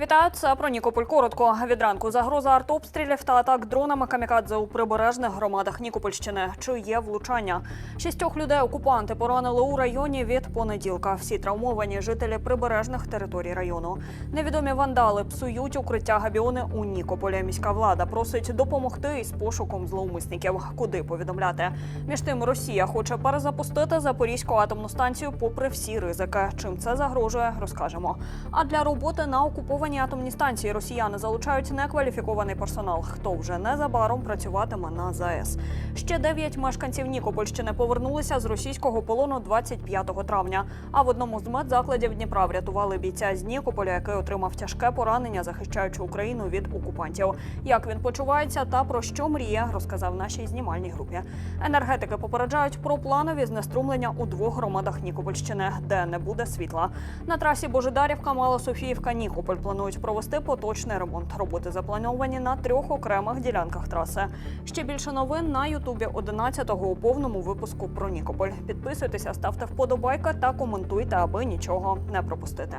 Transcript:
Вітаю, це про Нікополь коротко. Від ранку загроза артобстрілів та атак дронами камікадзе у прибережних громадах Нікопольщини. Чи є влучання? Шістьох людей окупанти поранили у районі від понеділка. Всі травмовані жителі прибережних територій району. Невідомі вандали псують укриття габіони у Нікополі. Міська влада просить допомогти із пошуком зловмисників. Куди повідомляти? Між тим, Росія хоче перезапустити Запорізьку атомну станцію попри всі ризики. Чим це загрожує, розкажемо. А для роботи на окупованій атомній станції росіяни залучають некваліфікований персонал. Хто вже незабаром працюватиме на ЗАЕС. Ще дев'ять мешканців Нікопольщини повернулися з російського полону 25 травня. А в одному з медзакладів Дніпра врятували бійця з Нікополя, який отримав тяжке поранення, захищаючи Україну від окупантів. Як він почувається та про що мріє, розказав нашій знімальній групі. Енергетики попереджають про планові знеструмлення у двох громадах Нікопольщини, де не буде світла. На трасі Божидарівка, Мала Софіївка, Нікополь планують провести поточний ремонт. Роботи заплановані на трьох окремих ділянках траси. Ще більше новин на Ютубі 11-го у повному випуску про Нікополь. Підписуйтеся, ставте вподобайка та коментуйте, аби нічого не пропустити.